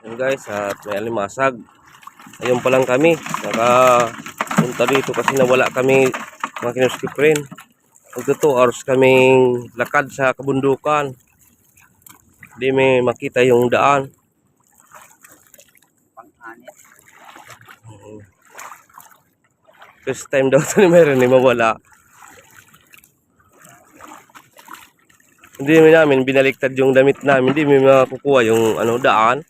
Yan guys, at may alimasag. Ayun pa lang kami. Naka punta dito kasi nawala kami mga kinuskip rin. Magto 2 hours kaming lakad sa kabundukan. Hindi may makita yung daan. First time daw ito ni Meron ni mawala. Hindi namin namin binaliktad yung damit namin. Hindi may makukuha yung ano, daan.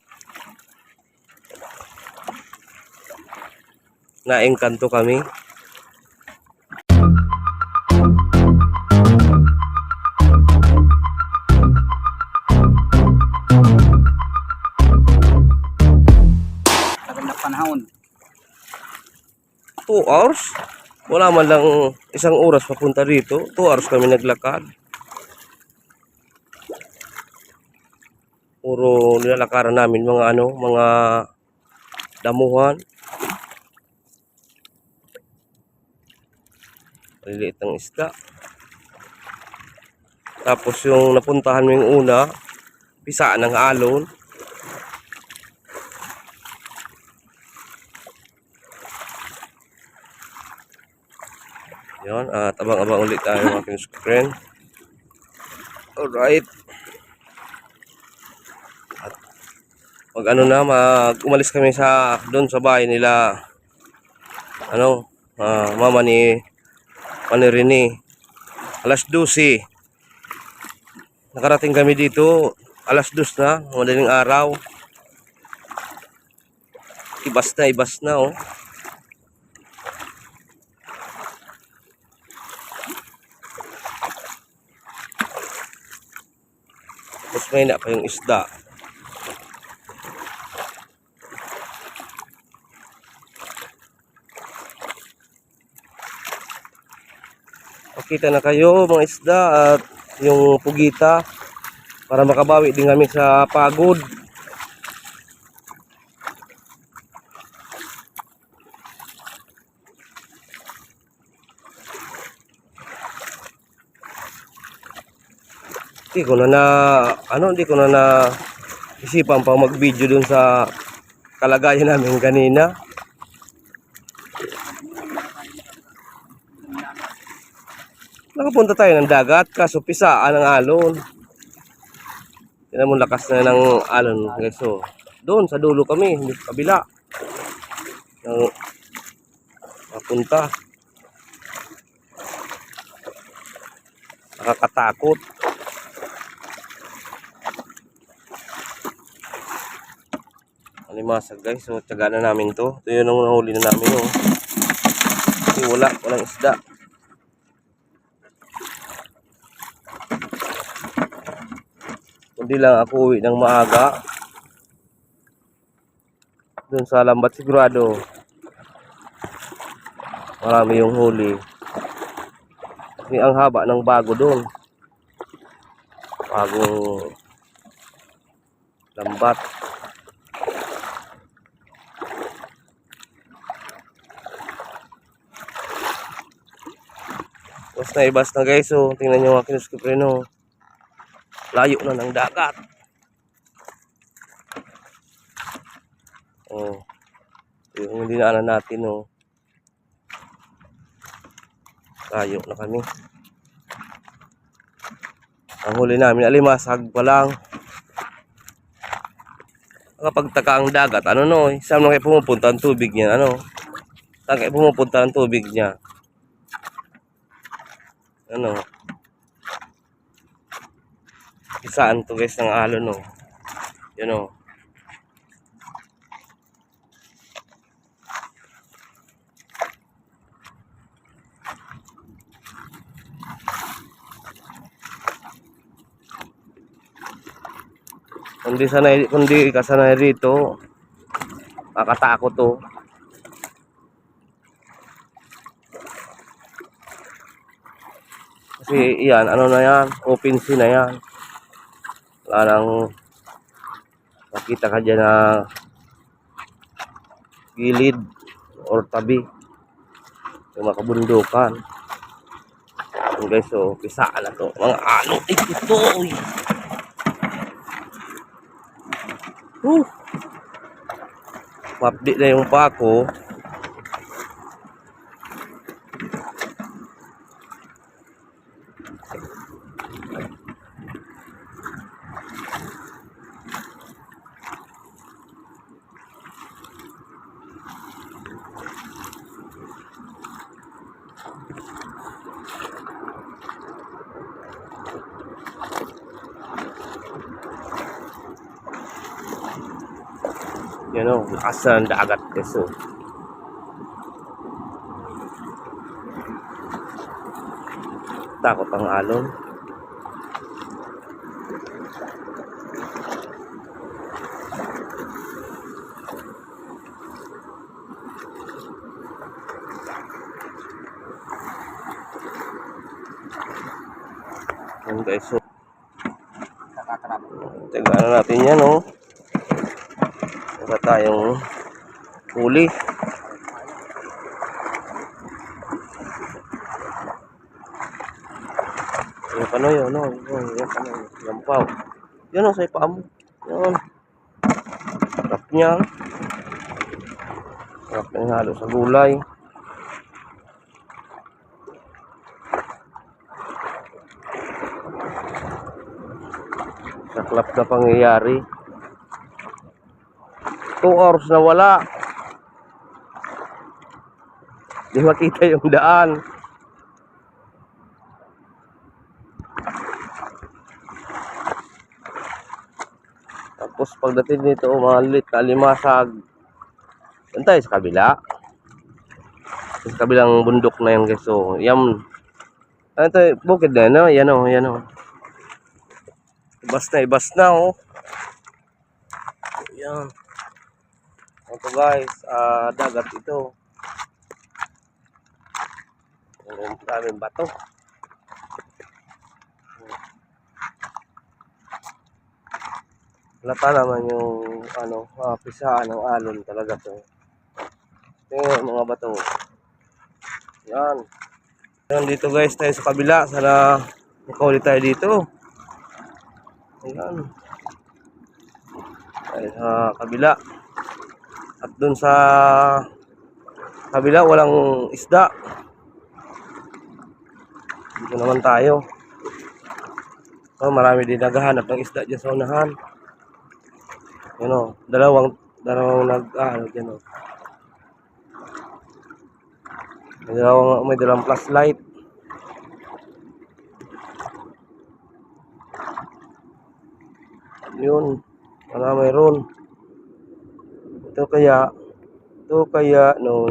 Naengkanto kami. Na panahon. 2 hours? Wala man lang isang oras papunta dito. 2 hours kami naglakad. Puro nilalakaran namin mga ano, mga damuhan. Maliliit ng isda. Tapos yung napuntahan mo yung una, pisaan ng alon. Yun, at abang-abang ulit tayo mga kinuskren. Alright. At pag ano na, mag umalis kami sa doon sa bahay nila. Ano, ah, mama ni Mani Rene. Alas 12. Nakarating kami dito alas 2 na, madaling araw. Ibas na, ibas na oh. Mas may na pa yung isda. Pakita na kayo mga isda at yung pugita para makabawi din kami sa pagod. Hindi ko na na ano hindi ko na na isipan pa mag-video dun sa kalagayan namin kanina. Nakapunta tayo ng dagat kaso pisaan ng alon. Tingnan mo lakas na ng alon guys. So, doon sa dulo kami, kabila. Ng napunta. Nakakatakot. Alimasag guys. So, tiyaga na namin to. Ito yun ang nahuli na namin. Oh. Kasi wala. Walang isda. Kundi lang ako uwi ng maaga. Doon sa lambat sigurado. Marami yung huli. Kasi ang haba ng bago doon. Bagong lambat. Tapos na ibas na guys. So, tingnan nyo mga kinuskip rin. Layo na ng dagat. Oh. Yung dinaanan natin. Oh. Layo na kami. Ang huli namin, alimasag pa lang. Kapag taka ang dagat, ano no, saan na kayo pumupunta ang tubig niya, ano? Saan kayo pumupunta ang tubig niya? Ano? Isaan to guys ng alon no. Yan o. Kundi sanay, kundi ka sanay rito, makatakot to. Kasi yan, ano na yan, open sea na yan. Wala nang makita ka dyan na gilid or tabi. Yung mga kabundukan. Yan guys, so, pisaan na to. Mga ano, ito, uy. Whew. Ma-update na yung pa ng dagat keso. Takot ang alon. Yan guys, so. Tagaan na natin yan, oh. Wala tayong huli. Yung ano yun, ano, yun, yung ano, lampaw. Yun o, sa ipaa mo. Yun. Sarap niya. Sarap niya halo sa gulay. Saklap na pangyayari. 2 hours na wala. Di makita yung daan. Tapos pagdating nito, mga lit, kalimasag. Doon tayo sa kabila. Sa kabilang bundok na yan guys. So, yan. Ano ito, bukid na, no? Yan o, yan o. Ibas na, ibas na, oh. Yan. Ito guys, ah dagat ito. Ang daming bato. Wala pa naman yung ano, ah, pisaan ng alon talaga to. Tingnan mga bato. Yan. Yan dito guys tayo sa kabila. Sana makahuli tayo dito. Ayan. Tayo sa kabila. At dun sa kabila walang isda. Dito naman tayo. So, marami din naghahanap ng isda dyan sa unahan. Yan o, dalawang, dalawang nag, ah, ano dyan o. May dalawang, may dalawang flashlight. Yun, wala mayroon. Ito kaya, ito kaya, no.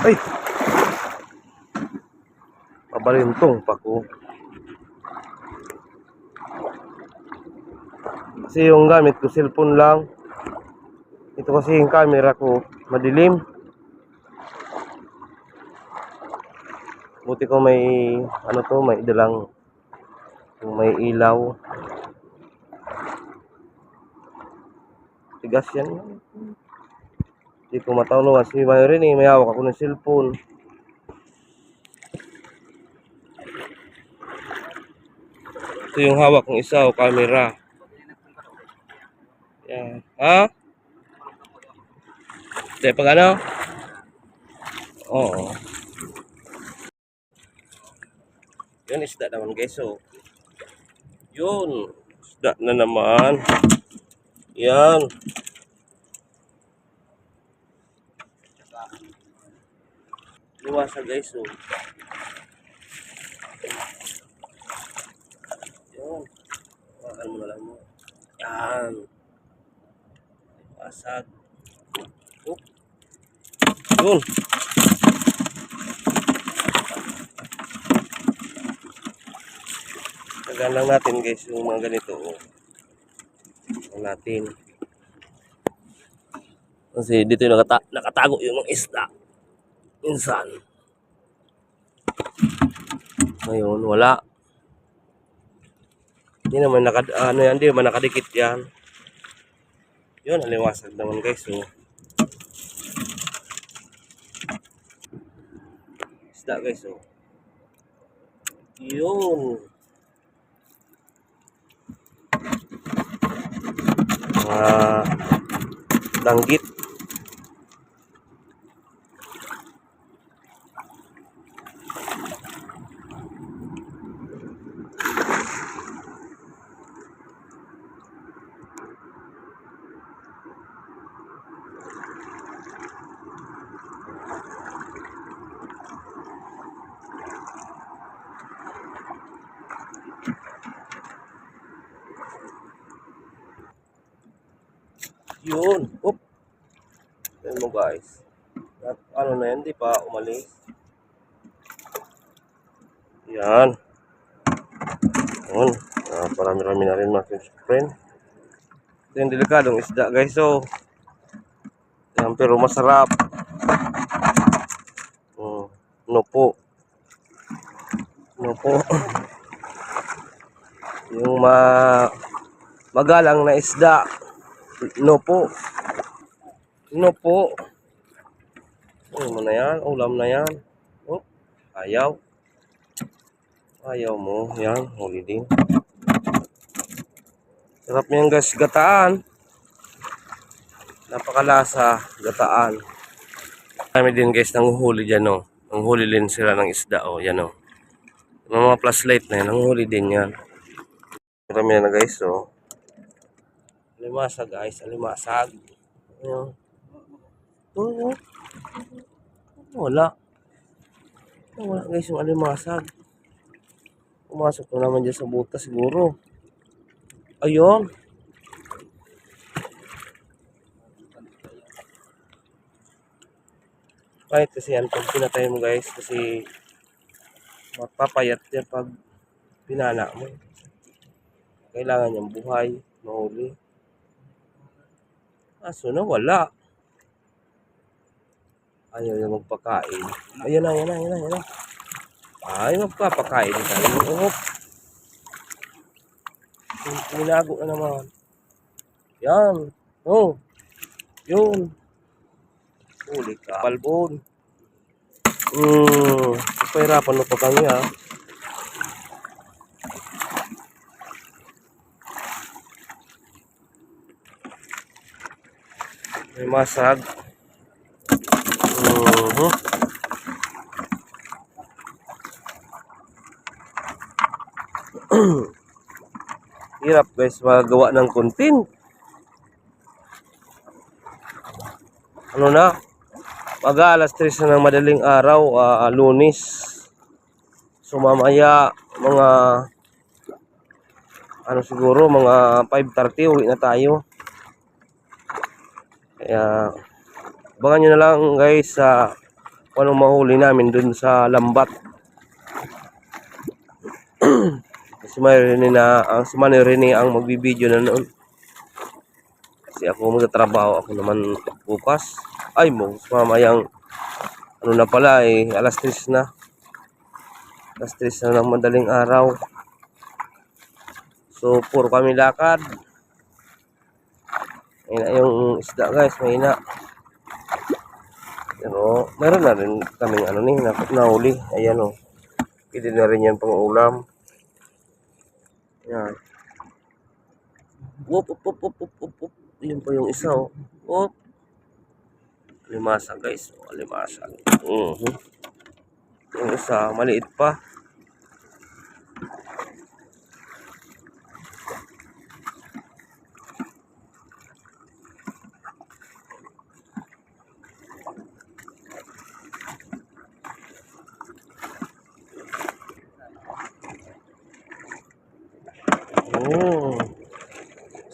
Ay! Pabalintong pa ko. Kasi yung gamit ko, cellphone lang. Ito kasi yung camera ko, madilim. Buti ko may, ano to, may dalang, may ilaw. Tigas yan. Hindi ko matulungan si Mayo rin eh. May hawak ako ng cellphone. Ito yung hawak ng isa o camera. Yan. Ha? Hindi, pag ano? Oo. Yun, isda naman guys. So, yun. Isda na naman. Yan. Iwasa guys. So. Yun. Hawakan mo na lang mo. Yan. Wasag. Oh. Yun. Tagaan lang natin guys yung mga ganito. Oh. Natin. Kasi dito yung nakata nakatago yung mga isda. Minsan. Ngayon, wala. Hindi naman naka, ano yan, hindi naman nakadikit yan. Yun, aliwasag naman guys. So, isda guys. So, yun. Mga danggit. Yun. Oop. Yan mo guys. At ano na yan, di pa umalis. Yan. Yun. Ah, parami-rami na rin mga friend. Ito yung delikadong isda guys. So, yan pero masarap. Mm, no po. No po. yung ma magalang na isda. No po. No po. Ano mo na yan? Ulam na yan. Oh, ayaw. Ayaw mo. Yan, huli din. Sarap niyan guys, gataan. Napakalasa, gataan. Kami din guys, nanguhuli dyan oh. Nanguhuli din sila ng isda oh, yan oh. Yung mga flashlight na yan, nanguhuli din yan. Marami na guys oh. Alimasag guys, alimasag. Ayun. Ito, oh. Wala. Wala guys yung alimasag. Pumasok na naman dyan sa butas siguro. Ayun. Kahit kasi yan, pag pinatay mo guys, kasi mapapayat yan pag pinana mo. Kailangan niyang buhay, mahuli. Kaso na wala. Ayaw niya magpakain. Ayun na, ayun na, ayun na, ayun na. Ay, magpapakain tayo. Oh. Minago na naman. Yan. Oh. Yun. Huli ka. Balbon. Hmm. Pahirapan mo pa kami ah. May masag. Mhm. Hirap guys magawa ng content. Ano na? Mag alas 3 na ng madaling araw, ah, lunis. So mamaya mga ano siguro mga 5.30 uwi na tayo. Kaya abangan nyo na lang guys sa kung anong mahuli namin dun sa lambat. Si Mayrini na ang si Mayrini ang magbibideo na noon. Kasi ako magtatrabaho ako naman bukas. Ay mo, mamayang ano na pala eh, alas 3 na. Alas 3 na ng madaling araw. So, puro kami lakad. Mahina yung isda guys, mahina. Pero, meron na rin kaming ano ni, na, nahuli. Ayan o. Oh. Pwede na rin yan pang ulam. Yan. Wop, wop, wop, wop, wop, wop. Yun pa yung isa. Oh. Wop. Alimasa guys. O, alimasa. Uh -huh. Yung isa, maliit pa.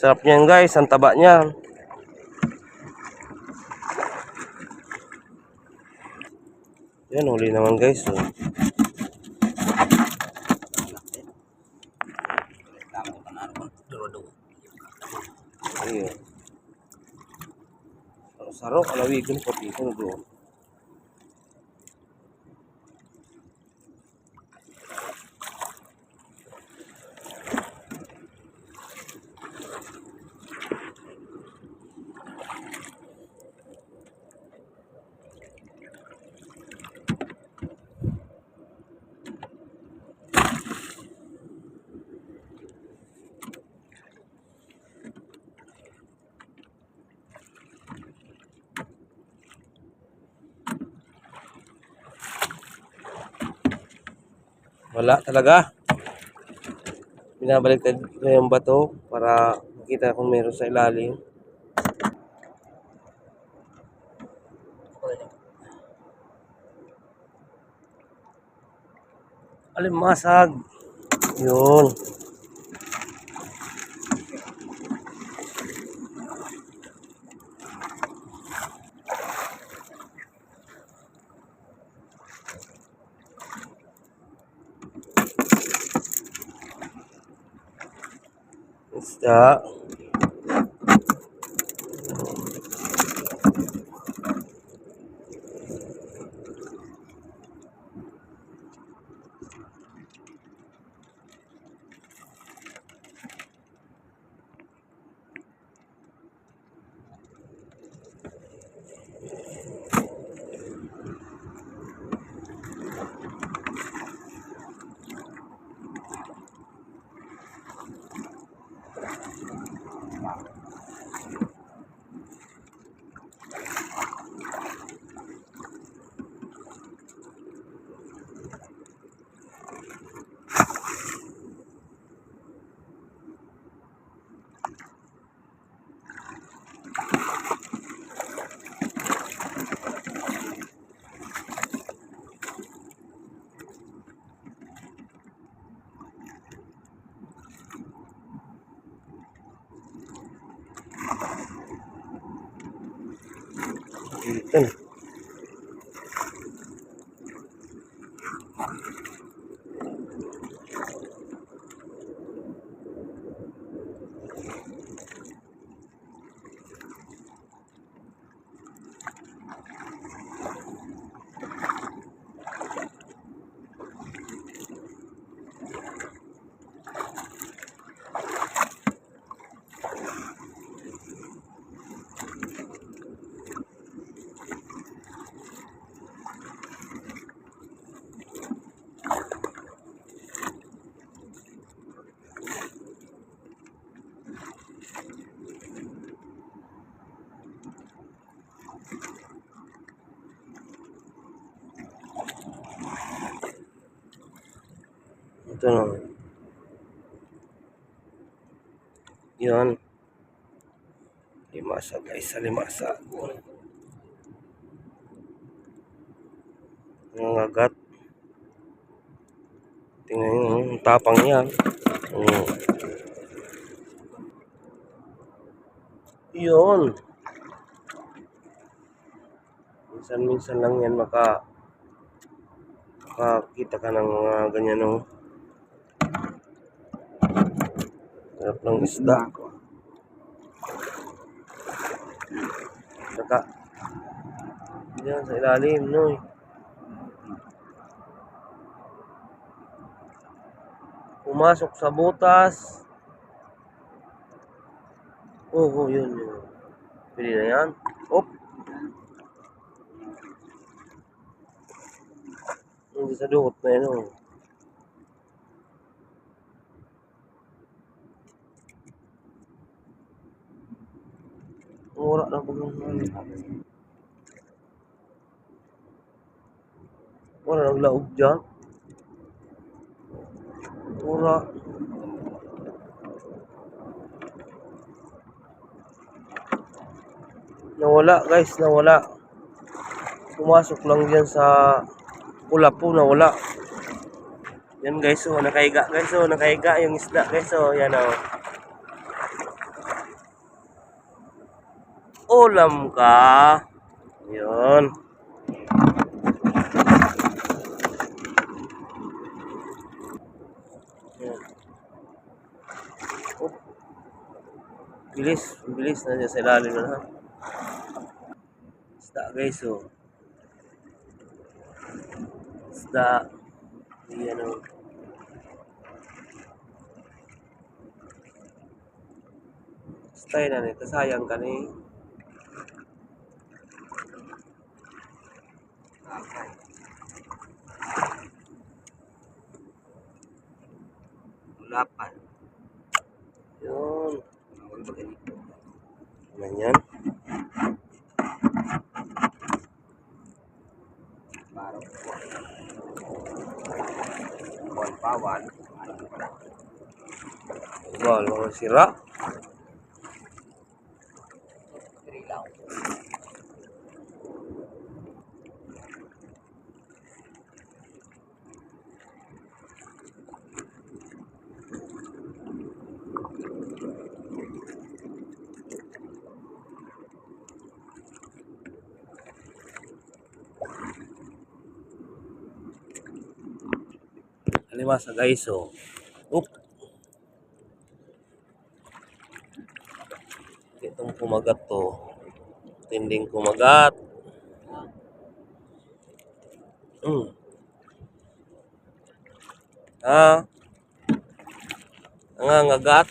Sarap niyan guys, ang taba niya. Yan, huli naman guys. Oh. Ayun. Sarok, alawigin ko dito Wala talaga. Binabaliktad ko yung bato para makita kung meron sa ilalim. Alimasag. Yun. 呃 Isda. Ito. Ito na. Yan. Limasa guys, sa limasa. Nangagat. Tingnan nyo, ang tapang yan. Mm. Yun. Minsan-minsan lang yan maka makakita ka ng mga ganyan no. Sarap ng isda. Saka, yan sa ilalim, no. Pumasok sa butas. Oo, oh, yun, yun. Pwede na yan. Op. Hindi sa duot na yan, oh. Na pag Wala naglaog dyan. Wala. Nawala guys, nawala. Pumasok lang dyan sa pula po, nawala. Yan guys, oh, nakaiga guys, oh, nakaiga yung isda guys, oh, yan oh. Ulam ka. Yun. Oh. Bilis, bilis na sa ilalim na ha. Isda guys, oh. Isda. Yan oh. Stay na nito, sayang ka ni. Ulapan. Yun. Ganyan. Wala mga sira. Alimasa guys, oh. Oop. Itong kumagat to. Tinding kumagat. Hmm. Ah. Nangangagat.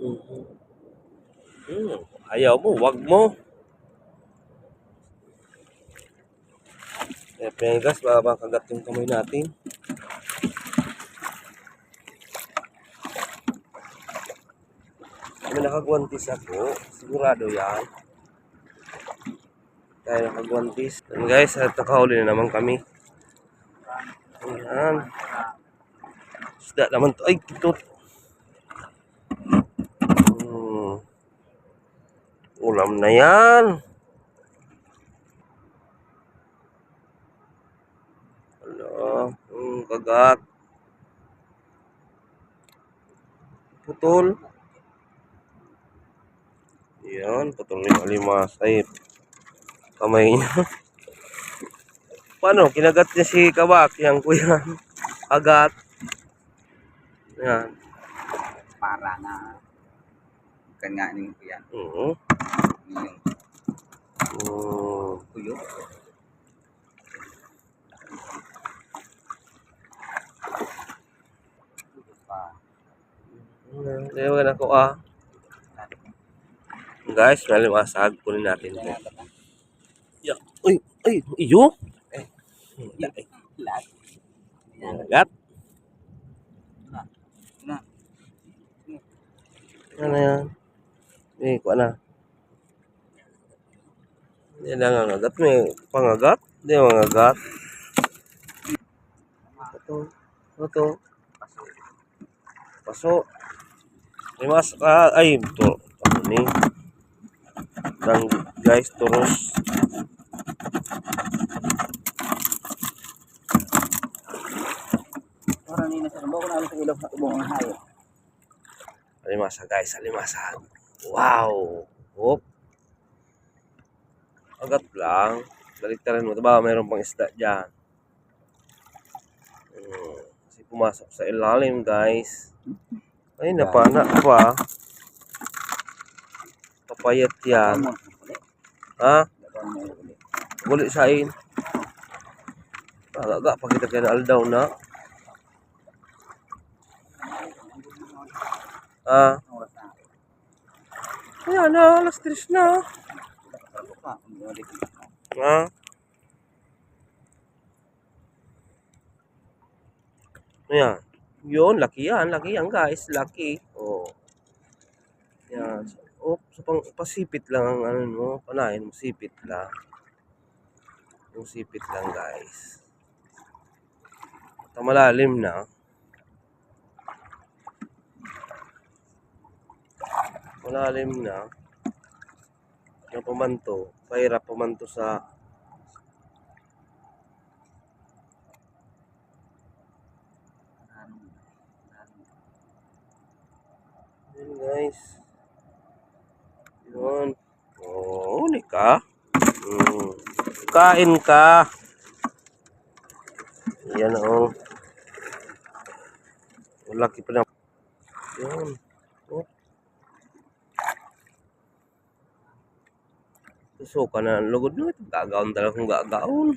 Mhm. Hmm. Ayaw mo, wag mo. Kaya Pegas, baka makagat yung kamay natin. Kami nakagwantis ako. Sigurado yan. Kaya nakagwantis. And guys, at nakahuli na naman kami. Ayan. Isda naman to. Ay, kitot. Hmm. Ulam na yan. Hala, hmm, kagat. Putol. Yan, putol na yung alimasay. Kamay niya. Paano? Kinagat niya si Kabak, yung kuya. Agat. Yan. para na kan nga ning yan Oo. yung Hmm. tuyo pa Ewan ako ah. Guys, malimasag. Kunin natin ito. Yeah. Uy, ay, iyo? Eh. Ay, lahat Agat. na Ano yan? Eh, kuha na. Hindi lang ang agat. May pangagat. Hindi ang agat. Ito. Ito. Paso. May mas ah, ay to. Ano ni? Lang guys, turos. Alimasa guys, alimasa. Wow. Hop. Agat lang. Baliktaran mo. Diba, mayroon pang isda dyan. Hmm. Kasi pumasok sa ilalim guys. Ay, napana pa. Papayat yan. Ha? dagan mo uli Uli sa in. Agaga, pakita kayo na aldaw na. Na ayan na, alas 3 na. Ha? Ayan. Yun, laki yan. Laki yan, guys. Laki. Oh. Yan. Oh, so pang pasipit lang ang ano mo. Panahin mo, sipit lang. Yung sipit lang, guys. Ito malalim na. Malalim na. Yung pumanto. Pahirap pumanto sa Yun guys. Yun. Oh, huli ka. Hmm. Kain ka. Yan oh. Ang Laki pa na. Yun. Oh. Susuka na ang lugod na ito. Gagaon talaga kung gagaon.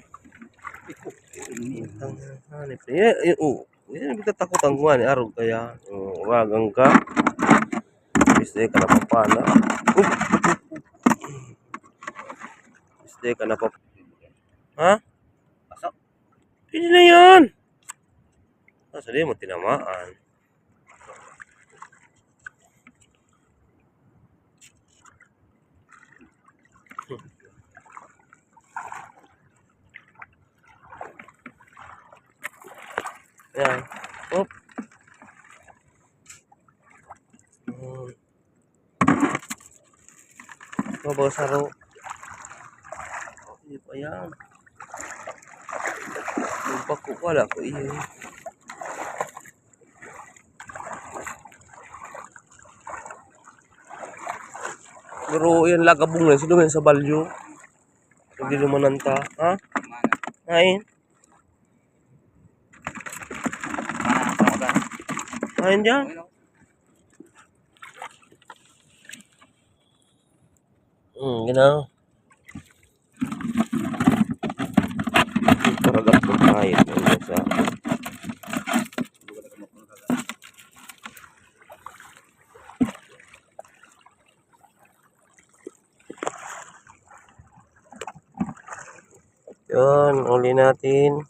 Hanip na. Yan, yan, oh. Yan, bitatakutan ko nga ni Arog kaya. Oh, ragang ka. Biste ka na papana. Uy! Biste ka na pap... Ha? pasok Pwede na yan! Ah, sabi mo tinamaan. Yan. Op. Ito ba saro? Hindi pa yan. Yung bako wala ko iyon. Pero yan lagabong na. Sino yan sa balyo? Hindi naman nanta. Ha? Mga. Kain dyan? Hmm, ginaw. Paragat ng kahit. Ano sa... Yun, uli natin.